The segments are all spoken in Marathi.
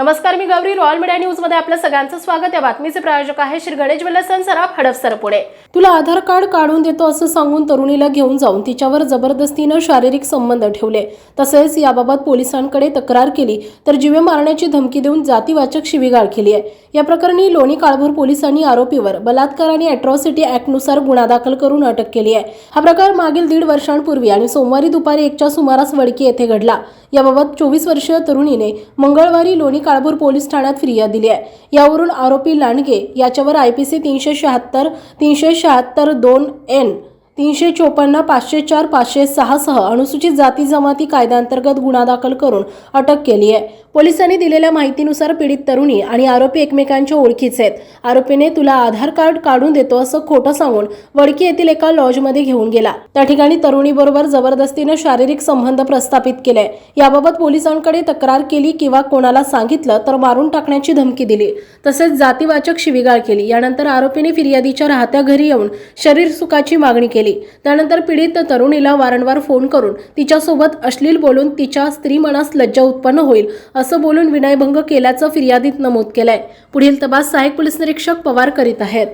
नमस्कार मी गौरी. रॉयल मीडिया न्यूजमध्ये आपलं सगळ्यांचं स्वागत. या बातमीचे प्रायोजक आहे श्री गणेश विलसन सराफ हडपसर पुणे तुला आधार कार्ड काढून देतो असं सांगून तरुणीला घेऊन जाऊन तिच्यावर जबरदस्तीनं शारीरिक संबंध ठेवले. तसेच याबाबत पोलिसांकडे तक्रार केली तर जीवे मारण्याची धमकी देऊन जातीवाचक शिवीगाळ केली आहे. या प्रकरणी लोणी काळभोर पोलिसांनी आरोपीवर बलात्कार आणि अॅट्रॉसिटी ॲक्टनुसार गुन्हा दाखल करून अटक केली आहे. हा प्रकार मागील दीड वर्षांपूर्वी आणि सोमवारी दुपारी एकच्या सुमारास वडकी येथे घडला. याबाबत चोवीस वर्षीय तरुणीने मंगळवारी लोणी काळभोर पोलीस ठाण्यात फिर्याद दिली आहे. यावरून आरोपी लांडगे याच्यावर आय पी सी तीनशे शहात्तर तीनशे शहात्तर दोन एन तीनशे चोपन्न पाचशे चार पाचशे सहासह अनुसूचित जाती जमाती कायद्याअंतर्गत गुन्हा दाखल करून अटक केली आहे. पोलिसांनी दिलेल्या माहितीनुसार पीडित तरुणी आणि आरोपी एकमेकांच्या ओळखीचे आहेत. आरोपीने तुला आधार कार्ड काढून देतो असं खोटं सांगून वडकी येथील एका लॉजमध्ये घेऊन गेला. त्या ठिकाणी तरुणीबरोबर जबरदस्तीनं शारीरिक संबंध प्रस्थापित केले. याबाबत पोलिसांकडे तक्रार केली किंवा कोणाला सांगितलं तर मारून टाकण्याची धमकी दिली. तसेच जातीवाचक शिवीगाळ केली. यानंतर आरोपीने फिर्यादीच्या राहत्या घरी येऊन शरीर सुखाची मागणी केली. त्यानंतर पीडित तरुणीला वारंवार फोन करून तिच्यासोबत अश्लील बोलून तिच्या स्त्री मनास लज्जा उत्पन्न होईल असं बोलून विनयभंग केल्याचं फिर्यादीत नमूद केलंय. पुढील तपास सहाय्यक पोलीस निरीक्षक पवार करीत आहेत.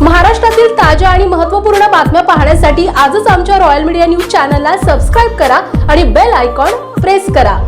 महाराष्ट्रातील ताज्या आणि महत्त्वपूर्ण बातम्या पाहण्यासाठी आजच आमच्या रॉयल मीडिया न्यूज चॅनलला सबस्क्राईब करा आणि बेल आयकॉन प्रेस करा.